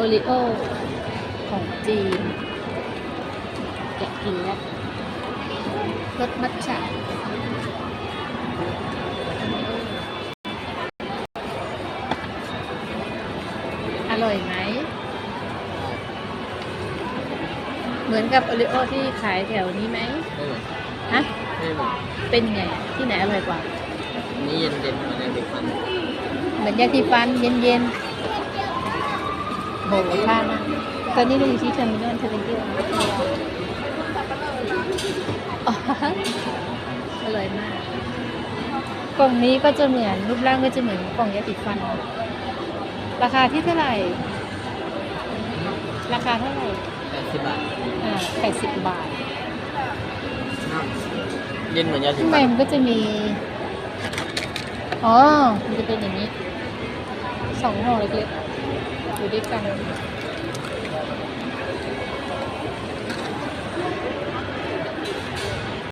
ซื้อโอริโอของจีนอยากกินแล้วรสมัทฉะอร่อยไหม เหมือนกับโอริโอที่ขายแถวนี้ไหมไม่เหมือนฮะไม่เหมือนเป็นไงอะที่ไหนอร่อยกว่า นี่เย็นเย็นๆอะไรเด็กมัน เหมือนยาสีฟันเย็นๆ โหท่ามากตอนนี้เราอยู่ที่เทอร์มินอลเทอร์มินอลอร่อยมาก กล่องนี้ก็จะเหมือนรูปร่างก็จะเหมือนกล่องยาสีฟัน ราคาที่เท่าไหร่ ราคาเท่าไหร่แปดสิบบาท อ่าแปดสิบบาท เย็นเหมือนยาสีข้างในฟันมันก็จะมี อ๋อ มันจะเป็นอย่างนี้ สองห่อเล็กๆ อยู่ด้วยกัน